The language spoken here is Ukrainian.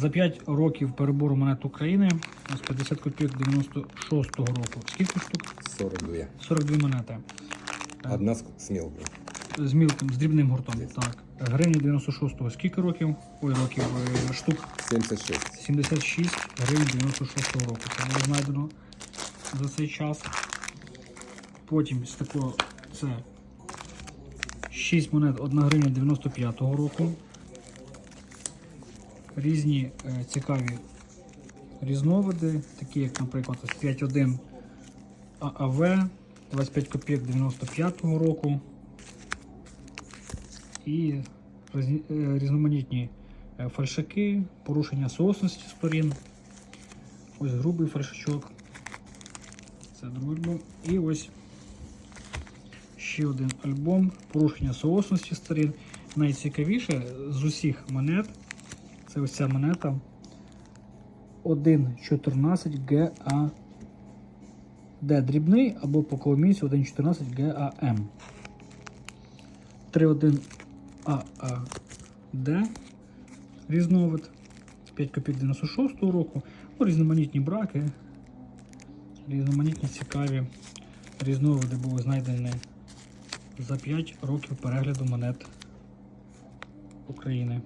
За 5 років перебору монет України з 50 копійок 96-го року. Скільки штук? 42. 42 монети. Одна с мелкой. З мілким, з дрібним гуртом. Так. Гривні 96-го. Скільки років? Ой, років е, штук 76. 76 гривень 96-го року. Це було знайдено за цей час. Потім з такого це 6 монет 1 гривня 95-го року. Різні е, цікаві різновиди, такі як, наприклад, ось 5.1 ААВ, 25 копійок 95-го року. І е, різноманітні е, фальшаки, порушення соосності сторін. Ось грубий фальшачок. Це другий альбом. І ось ще один альбом. Порушення соосності сторін. Найцікавіше з усіх монет. Це ось ця монета 1.14 ГА. Д дрібний або по коломійцю 1.14 ГАМ. 3.1 ААД різновид 5 копійок 96 року. Ну, різноманітні браки, різноманітні цікаві різновиди були знайдені за 5 років перегляду монет України.